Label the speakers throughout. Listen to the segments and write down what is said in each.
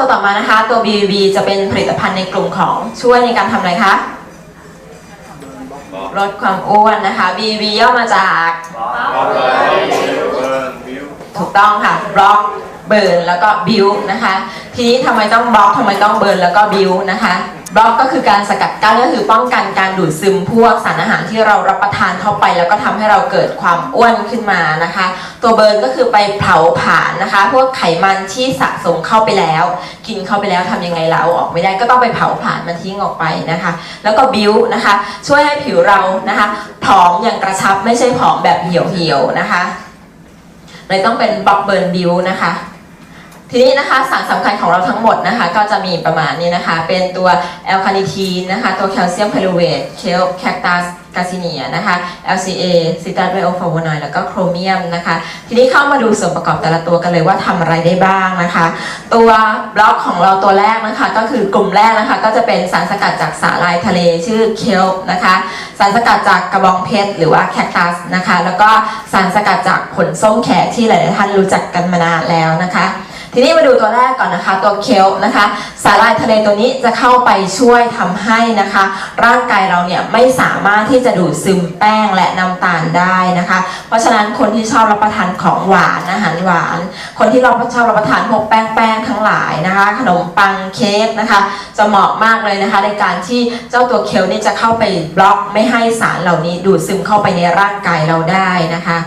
Speaker 1: ตัวต่อมานะคะ ตัว BBB จะเป็นผลิตภัณฑ์ในกลุ่มของช่วยในการทำอะไรคะ ลดความอ้วนนะคะ BBB ย่อมาจาก ถูกต้องค่ะ บล็อก เบิร์น แล้วก็บิวนะคะ ทีนี้ทำไมต้องบล็อกทำไมต้องเบิร์น แล้วก็บิวนะคะ บล็อกก็คือการสกัดกั้นก็คือป้องกันการดูดซึมพวกสารอาหารที่เรารับประทานเข้าไป แล้วก็ทำให้เราเกิดความอ้วนขึ้นมานะคะ ตัวเบิร์นก็คือไปเผาผลาญนะคะ พวกไขมันที่สะสมเข้าไปแล้ว กินเข้าไปแล้วทำยังไงเราเอาออกไม่ได้ก็ต้องไปเผาผลาญมันทิ้งออกไปนะคะ แล้วก็บิวนะคะ ช่วยให้ผิวเรานะคะผอมอย่างกระชับไม่ใช่ผอมแบบเหี่ยวๆนะคะเลยต้องเป็นบล็อกเบิร์นบิวนะคะ ทีนี้นะคะสารสำคัญของเราทั้งหมดนะคะก็จะมีประมาณนี้นะคะเป็นตัวแอลคาเนิทีนนะคะตัวแคลเซียมไพรูเวตเคลแคคตัสกาซิเนียนะคะ LCA ซิตาไบโอฟลาวโนอยด์แล้วก็โครเมียมนะคะ ทีนี้เข้ามาดูส่วนประกอบแต่ละตัวกันเลยว่าทำอะไรได้บ้างนะคะ ตัวบล็อกของเราตัวแรกนะคะ ก็คือกลุ่มแรกนะคะ ก็จะเป็นสารสกัดจากสาหร่ายทะเลชื่อเคลนะคะ สารสกัดจากกระบองเพชรหรือว่าแคคตัสนะคะ แล้วก็สารสกัดจากผลส้มแขกที่หลายๆท่านรู้จักกันมานานแล้วนะคะ ทีนี้มาดูตัวแรกก่อนนะคะ ตัวเคลนะคะ สาหร่ายทะเลตัวนี้จะเข้าไปช่วยทำให้นะคะ ร่างกายเราเนี่ยไม่สามารถที่จะดูดซึมแป้งและน้ำตาลได้นะคะ เพราะฉะนั้นคนที่ชอบรับประทานของหวานอาหารหวาน คนที่เราชอบรับประทานพวกแป้งแป้งทั้งหลายนะคะ ขนมปังเค้กนะคะ จะเหมาะมากเลยนะคะ ในการที่เจ้าตัวเคลนี่จะเข้าไปบล็อกไม่ให้สารเหล่านี้ดูดซึมเข้าไปในร่างกายเราได้นะคะ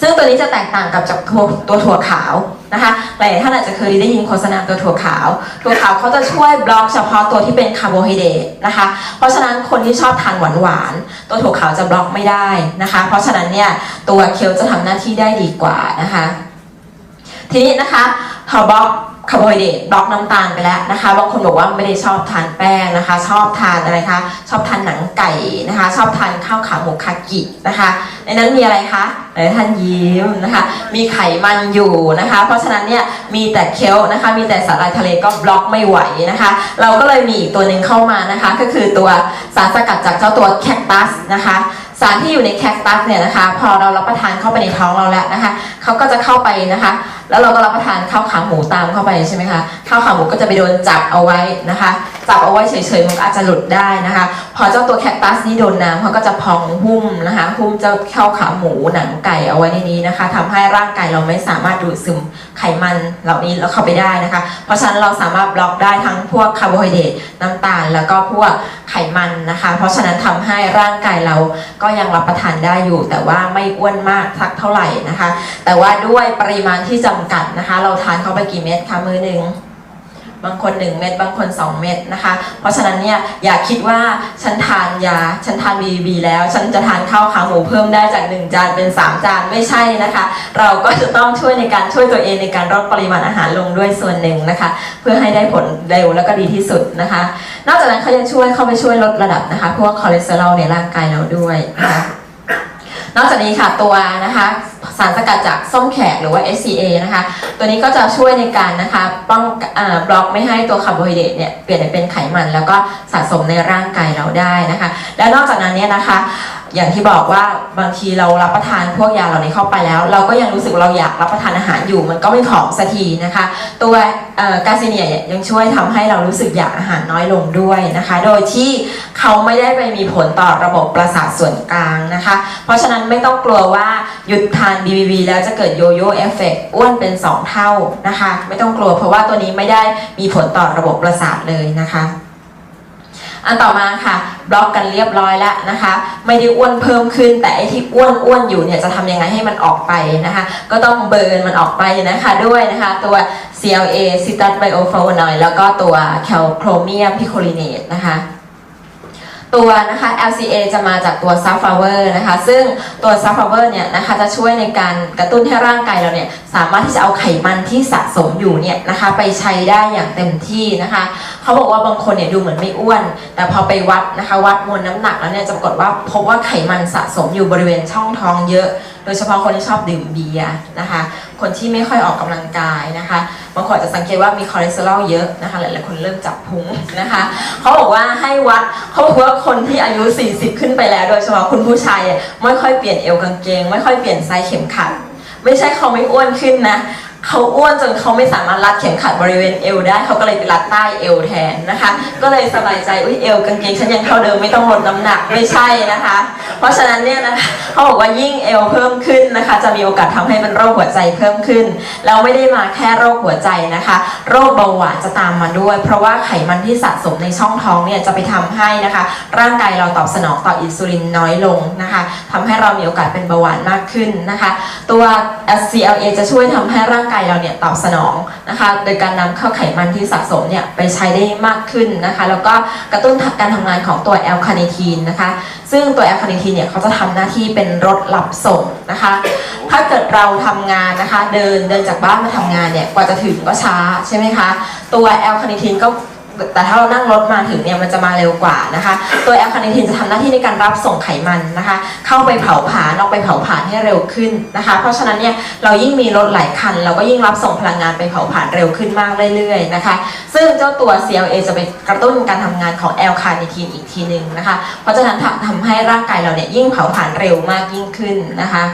Speaker 1: ซึ่งตัวนี้จะแตกต่างกับจากตัวตัวถั่วขาว นะคะหลายท่านอาจจะเคยได้ยินโฆษณาตัวถั่วขาว ถั่วขาวเขาจะช่วยบล็อกเฉพาะตัวที่เป็นคาร์โบไฮเดรตนะคะ เพราะฉะนั้นคนที่ชอบทานหวานหวานตัวถั่วขาวจะบล็อกไม่ได้นะคะ เพราะฉะนั้นเนี่ยตัวเคลจะทำหน้าที่ได้ดีกว่านะคะ ทีนี้นะคะพอบล็อก คาร์โบไฮเดรตบล็อกน้ำตาลไปแล้วนะคะบางคนบอกว่าไม่ได้ชอบทานแป้งนะคะ ชอบทานอะไรคะชอบทานหนังไก่นะคะ ชอบทานข้าวขาหมูคากินะคะ ในนั้นมีอะไรคะหลายท่านยิ้มนะคะ มีไขมันอยู่นะคะ เพราะฉะนั้นเนี่ยมีแต่เคลนะคะ มีแต่สาหร่ายทะเลก็บล็อกไม่ไหวนะคะ เราก็เลยมีอีกตัวหนึ่งเข้ามานะคะ ก็คือตัวสารสกัดจากเจ้าตัวแคคตัสนะคะสารที่อยู่ในแคคตัสเนี่ยนะคะ พอเรารับประทานเข้าไปในท้องเราแล้วนะคะเขาก็จะเข้าไปนะคะแล้วเราก็รับประทานข้าวขาหมูตามเข้าไปใช่ไหมคะข้าวขาหมูก็จะไปโดนจับเอาไว้นะคะ จับเอาไว้เฉยๆมันก็อาจจะหลุดได้นะคะ พอเจ้าตัวแคคตัสนี่โดนน้ำเขาก็จะพองหุ้มนะคะหุ้มเจ้าข้าวขาหมูหนังไก่เอาไว้ในนี้นะคะทำให้ร่างกายเราไม่สามารถดูดซึมไขมันเหล่านี้แล้วเข้าไปได้นะคะ เพราะฉะนั้นเราสามารถบล็อกได้ทั้งพวกคาร์โบไฮเดรตน้ำตาล แล้วก็พวกไขมันนะคะ เพราะฉะนั้นทำให้ร่างกายเราก็ยังรับประทานได้อยู่ แต่ว่าไม่อ้วนมากสักเท่าไหร่นะคะ แต่ว่าด้วยปริมาณที่จะำกัดนะคะ เราทานเข้าไปกี่เม็ดคะมือหนึ่งบางคน 1 เม็ดบางคน 2 เม็ดนะคะ เพราะฉะนั้นเนี่ยอย่าคิดว่าฉันทานยาฉันทาน BB แล้ว ฉันจะทานข้าวขาหมูเพิ่มได้จาก 1 จานเป็น 3 จานไม่ใช่นะคะ เราก็จะต้องช่วยในการช่วยตัวเองในการลดปริมาณอาหารลงด้วยส่วนหนึ่งนะคะ เพื่อให้ได้ผลเร็วแล้วก็ดีที่สุดนะคะ นอกจากนั้นเขายังช่วยเข้าไปช่วยลดระดับนะคะพวกคอเลสเตอรอลในร่างกายเราด้วยนะคะ นอกจากนี้ค่ะตัวนะคะสารสกัดจากส้มแขกหรือว่า SCA นะคะ ตัวนี้ก็จะช่วยในการนะคะป้องอบล็อกไม่ให้ตัวคาร์โบไฮเดรตเนี่ยเปลี่ยนเป็นไขมันแล้วก็สะสมในร่างกายเราได้นะคะ และนอกจากนั้นเนี่ยนะคะ อย่างที่บอกว่าบางทีเรารับประทานพวกยาเหล่านี้เข้าไปแล้ว เราก็ยังรู้สึกเราอยากรับประทานอาหารอยู่ มันก็ไม่ผอมสักทีนะคะ ตัวกาซิเนียยังช่วยทำให้เรารู้สึกอยากอาหารน้อยลงด้วยนะคะ โดยที่เขาไม่ได้ไปมีผลต่อระบบประสาทส่วนกลางนะคะ เพราะฉะนั้นไม่ต้องกลัวว่าหยุดทาน BBB แล้วจะเกิดโยโย่เอฟเฟกต์อ้วนเป็น 2 เท่านะคะ ไม่ต้องกลัวเพราะว่าตัวนี้ไม่ได้มีผลต่อระบบประสาทเลยนะคะ อันต่อมาค่ะบล็อกกันเรียบร้อยแล้วนะคะ ไม่ได้อ้วนเพิ่มขึ้น แต่ไอที่อ้วนอ้วนอยู่เนี่ยจะทำยังไงให้มันออกไปนะคะ ก็ต้องเบิร์นมันออกไปนะคะด้วยนะคะ ตัว CLA ซิตัสไบโอฟลาวนอยแล้วก็ตัวแคลโครเมียมพิโคลิเนตนะคะตัวนะคะ LCA จะมาจากตัวซัฟฟลาเวอร์นะคะ ซึ่งตัวซัฟฟลาเวอร์เนี่ยนะคะจะช่วยในการกระตุ้นให้ร่างกายเราเนี่ยสามารถที่จะเอาไขมันที่สะสมอยู่เนี่ยนะคะไปใช้ได้อย่างเต็มที่นะคะ เขาบอกว่าบางคนเนี่ยดูเหมือนไม่อ้วน แต่พอไปวัดนะคะวัดมวลน้ำหนักแล้วเนี่ยจะปรากฏว่าพบว่าไขมันสะสมอยู่บริเวณช่องท้องเยอะ โดยเฉพาะคนที่ชอบดื่มเบียร์นะคะ คนที่ไม่ค่อยออกกำลังกายนะคะบางคนจะสังเกตว่ามีคอเลสเตอรอลเยอะนะคะหลายๆคนเริ่มจับพุงนะคะเขาบอกว่าให้วัดเขาบอกว่าคนที่อายุ 40 ขึ้นไปแล้ว โดยเฉพาะคุณผู้ชายไม่ค่อยเปลี่ยนเอวกางเกง ไม่ค่อยเปลี่ยนไซส์เข็มขัดไม่ใช่เขาไม่อ้วนขึ้นนะ เขาอ้วนจนเขาไม่สามารถรัดเข็มขัดบริเวณเอวได้เขาก็เลยไปรัดใต้เอวแทนนะคะ ก็เลยสบายใจอุ้ยเอวกางเกงฉันยังเท่าเดิมไม่ต้องลดน้ำหนักไม่ใช่นะคะ เพราะฉะนั้นเนี่ยนะคะเขาบอกว่ายิ่งเอวเพิ่มขึ้นนะคะ จะมีโอกาสทำให้เป็นโรคหัวใจเพิ่มขึ้นแล้วไม่ได้มาแค่โรคหัวใจนะคะ โรคเบาหวานจะตามมาด้วย เพราะว่าไขมันที่สะสมในช่องท้องเนี่ยจะไปทำให้นะคะ ร่างกายเราตอบสนองต่ออินซูลินน้อยลงนะคะทำให้เรามีโอกาสเป็นเบาหวานมากขึ้นนะคะ ตัว SCLA จะช่วยทำให้ร่างกายเราเนี่ยตอบสนองนะคะ โดยการนำเข้าไขมันที่สะสมเนี่ยไปใช้ได้มากขึ้นนะคะ แล้วก็กระตุ้นการทำงานของตัวแอลคาเนทีนนะคะ ซึ่งตัวแอลคาเนทีนเนี่ยเขาจะทำหน้าที่เป็นรถลับส่งนะคะ ถ้าเกิดเราทำงานนะคะ เดินเดินจากบ้านมาทำงานเนี่ยกว่าจะถึงก็ช้าใช่ไหมคะ ตัวแอลคาเนทีนก็ แต่ถ้าเรานั่งรถมาถึงเนี่ยมันจะมาเร็วกว่านะคะตัวแอลคาเนทีนจะทำหน้าที่ในการรับส่งไขมันนะคะ เข้าไปเผาผลาญออกไปเผาผลาญให้เร็วขึ้นนะคะ เพราะฉะนั้นเนี่ยเรายิ่งมีรถหลายคัน เราก็ยิ่งรับส่งพลังงานไปเผาผลาญเร็วขึ้นมากเรื่อยๆนะคะ ซึ่งเจ้าตัว CLA จะไปกระตุ้นการทำงานของแอลคาเนทีนอีกทีหนึ่งนะคะ เพราะฉะนั้นทำให้ร่างกายเราเนี่ยยิ่งเผาผลาญเร็วมากยิ่งขึ้นนะคะ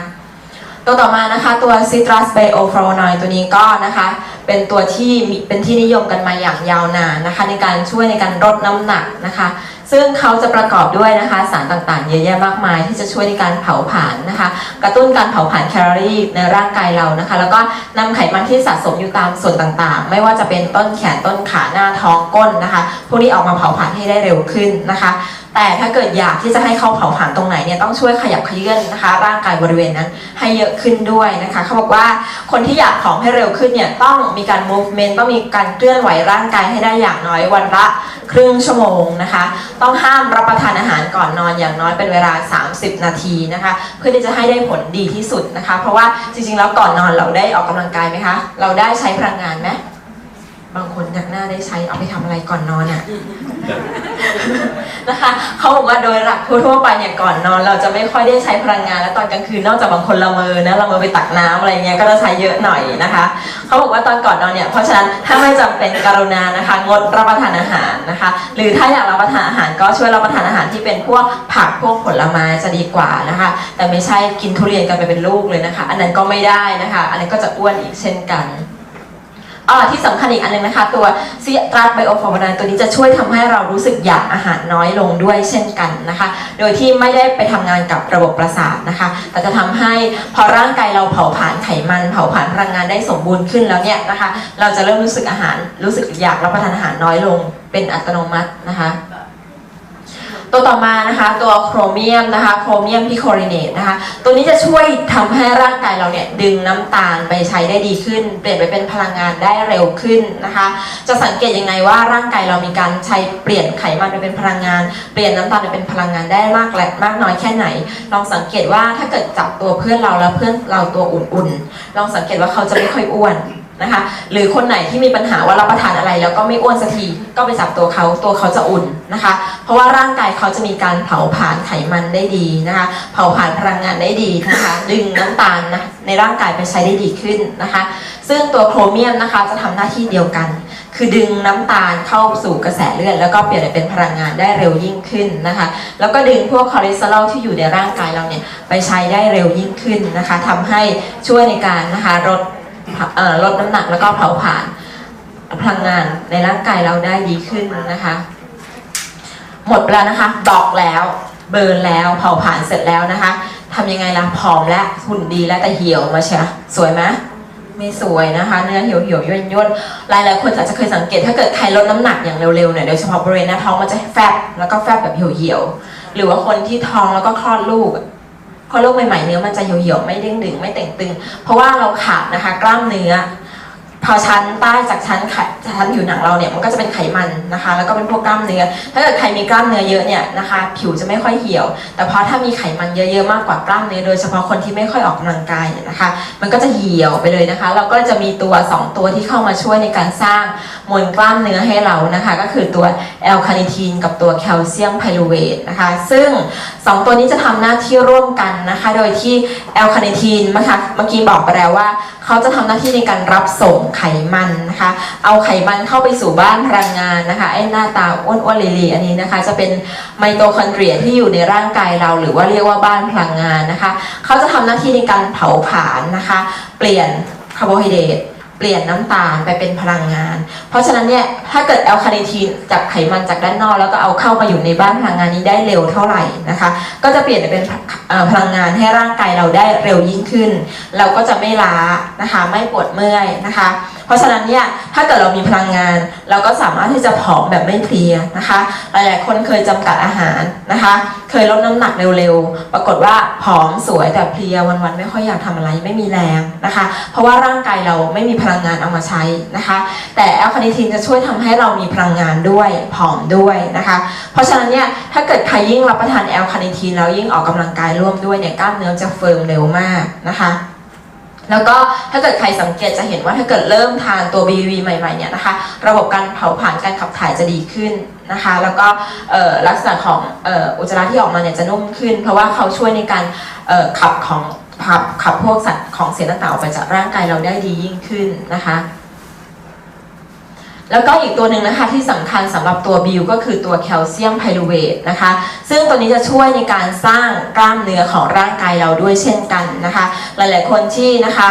Speaker 1: ตัวต่อมานะคะตัว Citrus Bioflavonoid ตัวนี้ก็นะคะ เป็นตัวที่มีเป็นที่นิยมกันมาอย่างยาวนานนะคะ ในการช่วยในการลดน้ำหนักนะคะ ซึ่งเขาจะประกอบด้วยนะคะสารต่างๆ เยอะแยะมากมาย ที่จะช่วยในการเผาผลาญนะคะ กระตุ้นการเผาผลาญแคลอรี่ในร่างกายเรานะคะ แล้วก็นำไขมันที่สะสมอยู่ตามส่วนต่างๆ ไม่ว่าจะเป็นต้นแขนต้นขาหน้าท้องก้นนะคะ พวกนี้ออกมาเผาผลาญให้ได้เร็วขึ้นนะคะ แต่ถ้าเกิดอยากที่จะให้เขาเผาผลาญตรงไหนเนี่ยต้องช่วยขยับขยื่นนะคะ ร่างกายบริเวณนั้นให้เยอะขึ้นด้วยนะคะเขาบอกว่าคนที่อยากผอมให้เร็วขึ้นเนี่ยต้องมีการ movement ต้องมีการเคลื่อนไหวร่างกายให้ได้อย่างน้อยวันละครึ่งชั่วโมงนะคะ ต้องห้ามรับประทานอาหารก่อนนอนอย่างน้อยเป็นเวลา 30 นาทีนะคะ เพื่อที่จะให้ได้ผลดีที่สุดนะคะ เพราะว่าจริงๆแล้วก่อนนอนเราได้ออกกำลังกายไหมคะ เราได้ใช้พลังงานไหม บางคนอยากหน้าได้ใช้เอาไปทำอะไรก่อนนอนอะนะคะเขาบอกว่าโดยหลักทั่วๆไปเนี่ยก่อนนอน เราจะไม่ค่อยได้ใช้พลังงานแล้วตอนกลางคืนนอกจากบางคนละเมอนะละเมอไปตักน้ำอะไรเงี้ยก็จะใช้เยอะหน่อยนะคะเขาบอกว่าตอนก่อนนอนเนี่ยเพราะฉะนั้นถ้าไม่จำเป็นกรุณานะคะ งดรับประทานอาหารนะคะ หรือถ้าอยากรับประทานอาหารก็ช่วยรับประทานอาหารที่เป็นพวกผักพวกผลไม้จะดีกว่านะคะ แต่ไม่ใช่กินทุเรียนกันไปเป็นลูกเลยนะคะ อันนั้นก็ไม่ได้นะคะ อันนั้นก็จะอ้วนอีกเช่นกัน อ่อที่สำคัญอีกอันหนึงนะคะ ตัวซีตรัสไบโอฟอร์มานตัวนี้จะช่วยทำให้เรารู้สึกอยากอาหารน้อยลงด้วยเช่นกันนะคะ โดยที่ไม่ได้ไปทำงานกับระบบประสาทนะคะ แต่จะทำให้พอร่างกายเราเผาผลาญไขมัน เผาผลาญพลังงานได้สมบูรณ์ขึ้นแล้วเนี่ยนะคะ เราจะเริ่มรู้สึกอาหารรู้สึกอยากรับประทานอาหารน้อยลง เป็นอัตโนมัตินะคะ ตัวต่อมานะคะตัวโครเมียมนะคะโครเมียมพิโคริเนตนะคะตัวนี้จะช่วยทำให้ร่างกายเราเนี่ยดึงน้ำตาลไปใช้ได้ดีขึ้น เปลี่ยนไปเป็นพลังงานได้เร็วขึ้นนะคะ จะสังเกตยังไงว่าร่างกายเรามีการใช้เปลี่ยนไขมันไปเป็นพลังงาน เปลี่ยนน้ำตาลไปเป็นพลังงานได้มากและมากน้อยแค่ไหน ลองสังเกตว่าถ้าเกิดจับตัวเพื่อนเราแล้วเพื่อนเราตัวอุ่นๆ ลองสังเกตว่าเขาจะไม่ค่อยอ้วน นะคะ หรือคนไหนที่มีปัญหาว่ารับประทานอะไรแล้วก็ไม่อ้วนสักทีก็ไปจับตัวเขาตัวเขาจะอุ่นนะคะ เพราะว่าร่างกายเขาจะมีการเผาผลาญไขมันได้ดีนะคะ เผาผลาญพลังงานได้ดีนะคะ ดึงน้ำตาลนะในร่างกายไปใช้ได้ดีขึ้นนะคะ ซึ่งตัวโครเมียมนะคะจะทำหน้าที่เดียวกัน คือดึงน้ำตาลเข้าสู่กระแสเลือดแล้วก็เปลี่ยนเป็นพลังงานได้เร็วยิ่งขึ้นนะคะ แล้วก็ดึงพวกคอเลสเตอรอลที่อยู่ในร่างกายเราเนี่ยไปใช้ได้เร็วยิ่งขึ้นนะคะทำให้ช่วยในการนะคะลด ลดน้ำหนักแล้วก็เผาผลาญพลังงานในร่างกายเราได้ดีขึ้นนะคะ หมดไปแล้วนะคะบอกแล้วเบิร์นแล้วเผาผลาญเสร็จแล้วนะคะทำยังไงล่ะผอมและหุ่นดีและแต่เหี่ยวมาเชียสวยไหมไม่สวยนะคะ เนื้อเหี่ยวเหี่ยวย่นย่นหลายหลายคนอาจจะเคยสังเกตถ้าเกิดใครลดน้ำหนักอย่างเร็วๆเนี่ยโดยเฉพาะบริเวณหน้าท้องมันจะแฟบแล้วก็แฟบแบบเหี่ยวเหี่ยวๆหรือว่าคนที่ท้องแล้วก็คลอดลูก พอโรคใหม่ๆเนื้อมันจะเหี่ยวๆไม่เด้งดึงไม่เต่งตึง เพราะว่าเราขาดนะคะ กล้ามเนื้อ พอชั้นใต้จากชั้นไขชั้นผิวหนังเราเนี่ยมันก็จะเป็นไขมันนะคะ แล้วก็เป็นพวกกล้ามเนื้อ ถ้าเกิดใครมีกล้ามเนื้อเยอะเนี่ยนะคะ ผิวจะไม่ค่อยเหี่ยว แต่พอถ้ามีไขมันเยอะๆมากกว่ากล้ามเนื้อโดยเฉพาะคนที่ไม่ค่อยออกกำลังกายเนี่ยนะคะ มันก็จะเหี่ยวไปเลยนะคะ เราก็จะมีตัว 2 ตัวที่เข้ามาช่วยในการสร้างมวลกล้ามเนื้อให้เรานะคะ ก็คือตัวแอลคาเนทีนกับตัวแคลเซียมไพรูเวทนะคะ ซึ่ง 2 ตัวนี้จะทำหน้าที่ร่วมกันนะคะ โดยที่แอลคาเนทีนนะคะเมื่อกี้บอกไปแล้วว่า เขาจะทำหน้าที่ในการรับส่งไขมันนะคะ เอาไขมันเข้าไปสู่บ้านพลังงานนะคะไอ้หน้าตาอ้วนๆลีๆอันนี้นะคะ จะเป็นไมโตคอนเดรียที่อยู่ในร่างกายเรา หรือว่าเรียกว่าบ้านพลังงานนะคะ เขาจะทำหน้าที่ในการเผาผลาญนะคะ เปลี่ยนคาร์โบไฮเดรต เปลี่ยนน้ำตาลไปเป็นพลังงาน เพราะฉะนั้นเนี่ยถ้าเกิดแอลคาเนทีนจากไขมันจากด้านนอก แล้วก็เอาเข้ามาอยู่ในบ้านพลังงานนี้ได้เร็วเท่าไหร่นะคะ ก็จะเปลี่ยนเป็นพลังงานให้ร่างกายเราได้เร็วยิ่งขึ้น เราก็จะไม่ล้านะคะ ไม่ปวดเมื่อยนะคะ เพราะฉะนั้นเนี่ยถ้าเกิดเรามีพลังงาน เราก็สามารถที่จะผอมแบบไม่เพลียนะคะ หลายๆคนเคยจำกัดอาหารนะคะ เคยลดน้ำหนักเร็วๆ ปรากฏว่าผอมสวยแต่เพลียวันๆไม่ค่อยอยากทำอะไรไม่มีแรงนะคะ เพราะว่าร่างกายเราไม่มีพลังงานเอามาใช้นะคะ แต่แอลคาเนทีนจะช่วยทำให้เรามีพลังงานด้วยผอมด้วยนะคะ เพราะฉะนั้นเนี่ยถ้าเกิดใครยิ่งรับประทานแอลคาเนทีนแล้วยิ่งออกกำลังกายร่วมด้วยเนี่ยกล้ามเนื้อจะเฟิร์มเร็วมากนะคะ แล้วก็ถ้าเกิดใครสังเกตจะเห็นว่าถ้าเกิดเริ่มทานตัว BV ใหม่ๆเนี่ยนะคะ ระบบการเผาผลาญการขับถ่ายจะดีขึ้นนะคะ แล้วก็ลักษณะของอ,อ,อุจจาระที่ออกมาเนี่ยจะนุ่มขึ้น เพราะว่าเขาช่วยในการขับของขับขับพวกสัตว์ของเสียต่างๆออกไปจากร่างกายเราได้ดียิ่งขึ้นนะคะ แล้วก็อีกตัวหนึ่งนะคะที่สำคัญสำหรับตัวบิวก็คือตัวแคลเซียมไพรูเวทนะคะ ซึ่งตัวนี้จะช่วยในการสร้างกล้ามเนื้อของร่างกายเราด้วยเช่นกันนะคะ หลายๆคนที่นะคะ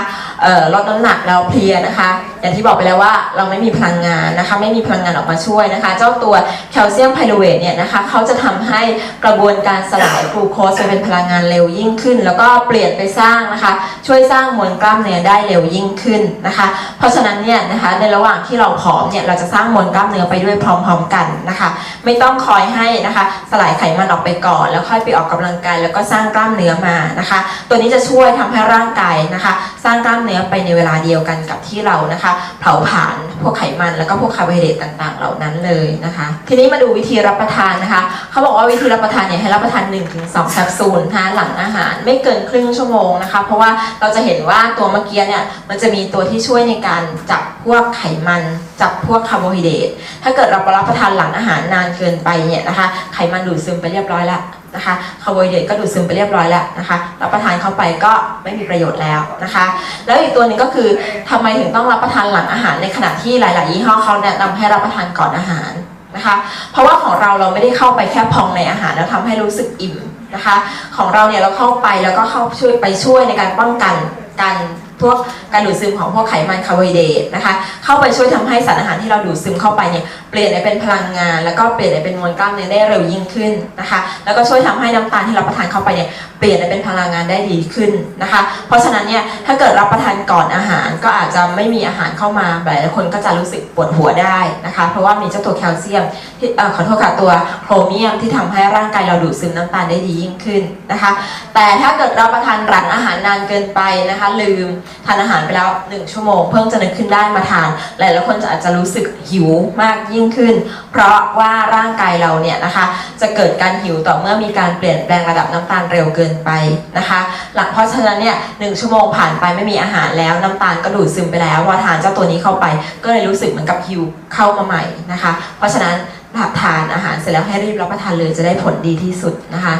Speaker 1: ลดน้ำหนักแล้วเพลียนะคะ อย่างที่บอกไปแล้วว่าเราไม่มีพลังงานนะคะ ไม่มีพลังงานออกมาช่วยนะคะ เจ้าตัวแคลเซียมไพรูเวทเนี่ยนะคะเขาจะทำให้กระบวนการสลายกลูโคสไปเป็นพลังงานเร็วยิ่งขึ้น แล้วก็เปลี่ยนไปสร้างนะคะ ช่วยสร้างมวลกล้ามเนื้อได้เร็วยิ่งขึ้นนะคะ เพราะฉะนั้นเนี่ยนะคะในระหว่างที่เราผอมเนี่ยเราจะสร้างมวลกล้ามเนื้อไปด้วยพร้อม ๆ กันนะคะ ไม่ต้องคอยให้นะคะ สลายไขมันออกไปก่อน แล้วค่อยไปออกกำลังกายแล้วก็สร้างกล้ามเนื้อมานะคะ ตัวนี้จะช่วยทำให้ร่างกายนะคะ สร้างกล้ามเนื้อไปในเวลาเดียวกันกับที่เรานะคะ เผาผลาญพวกไขมันแล้วก็พวกคาร์โบไฮเดรตต่างๆ เหล่านั้นเลยนะคะ ทีนี้มาดูวิธีรับประทานนะคะเขาบอกว่าวิธีรับประทานเนี่ยให้รับประทาน 1-2แคปซูลนะคะหลังอาหารไม่เกินครึ่งชั่วโมงนะคะ เพราะว่าเราจะเห็นว่าตัวเมื่อกี้เนี่ยมันจะมีตัวที่ช่วยในการจับพวกไขมัน จับพวกคาร์โบไฮเดรตถ้าเกิดเรารับประทานหลังอาหารนานเกินไปเนี่ยนะคะไขมันดูดซึมไปเรียบร้อยแล้วนะคะคาร์โบไฮเดรตก็ดูดซึมไปเรียบร้อยแล้วนะคะรับประทานเข้าไปก็ไม่มีประโยชน์แล้วนะคะ แล้วอีกตัวหนึงก็คือทำไมถึงต้องรับประทานหลังอาหารในขณะที่หลาย ๆ ยี่ห้อเขาแนะนำให้รับประทานก่อนอาหารนะคะ เพราะว่าของเราเราไม่ได้เข้าไปแค่พองในอาหารแล้วทำให้รู้สึกอิ่มนะคะ ของเราเนี่ยเราเข้าไปแล้วก็เข้าช่วยไปช่วยในการป้องกันการ พวกการดูดซึมของพวกไขมันคาร์โบไฮเดรตนะคะ เข้าไปช่วยทำให้สารอาหารที่เราดูดซึมเข้าไปเนี่ยเปลี่ยนให้เป็นพลังงาน แล้วก็เปลี่ยนให้เป็นมวลกล้ามเนื้อได้เร็วยิ่งขึ้นนะคะ แล้วก็ช่วยทำให้น้ำตาลที่เราประทานเข้าไปเนี่ยเปลี่ยนให้เป็นพลังงานได้ดีขึ้นนะคะ เพราะฉะนั้นเนี่ยถ้าเกิดรับประทานก่อนอาหาร ก็อาจจะไม่มีอาหารเข้ามาหลายคนก็จะรู้สึกปวดหัวได้นะคะ เพราะว่ามีเจ้าตัวแคลเซียมที่เออขอโทษค่ะตัวโครเมียมที่ทำให้ร่างกายเราดูดซึมน้ำตาลได้ดียิ่งขึ้นนะคะ แต่ถ้าเกิดรับประทานหลังอาหารนานเกินไปนะคะ ลืมทานอาหารไปแล้ว 1 ชั่วโมง เพิ่งจะนึกขึ้นได้มาทานหลายๆคนจะอาจจะรู้สึกหิวมากยิ่งขึ้น เพราะว่าร่างกายเราเนี่ยนะคะ จะเกิดการหิวต่อเมื่อมีการเปลี่ยนแปลงระดับน้ำตาลเร็วเกินไปนะคะ หลังเพราะฉะนั้นเนี่ยหนึ่งชั่วโมงผ่านไปไม่มีอาหารแล้วน้ำตาลก็ดูดซึมไปแล้วพอทานเจ้าตัวนี้เข้าไป ก็เลยรู้สึกเหมือนกับหิวเข้ามาใหม่นะคะ เพราะฉะนั้นหากทานอาหารเสร็จแล้วให้รีบรับประทานเลยจะได้ผลดีที่สุดนะคะ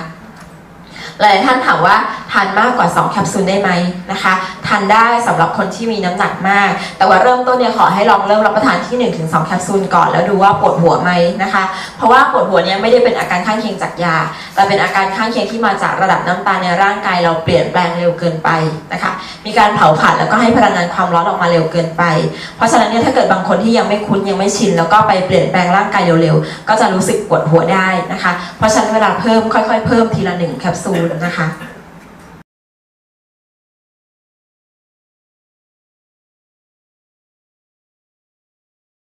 Speaker 1: หลายท่านถามว่า ทานมากกว่า 2 แคปซูลได้ไหมนะคะทานได้สำหรับคนที่มีน้ำหนักมาก แต่ว่าเริ่มต้นเนี่ยขอให้ลองเริ่มรับประทานที่ 1-2 แคปซูลก่อนแล้วดูว่าปวดหัวไหมนะคะ เพราะว่าปวดหัวเนี่ยไม่ได้เป็นอาการข้างเคียงจากยา แต่เป็นอาการข้างเคียงที่มาจากระดับน้ำตาลในร่างกายเราเปลี่ยนแปลงเร็วเกินไปนะคะมีการเผาผลาญแล้วก็ให้พลังงานความร้อนออกมาเร็วเกินไป เพราะฉะนั้นเนี่ยถ้าเกิดบางคนที่ยังไม่คุ้นยังไม่ชิน แล้วก็ไปเปลี่ยนแปลงร่างกายเร็วๆก็จะรู้สึกปวดหัวได้นะคะ เพราะฉะนั้นเวลาเพิ่มค่อย ๆ เพิ่มทีละหนึ่งแคปซูลนะคะ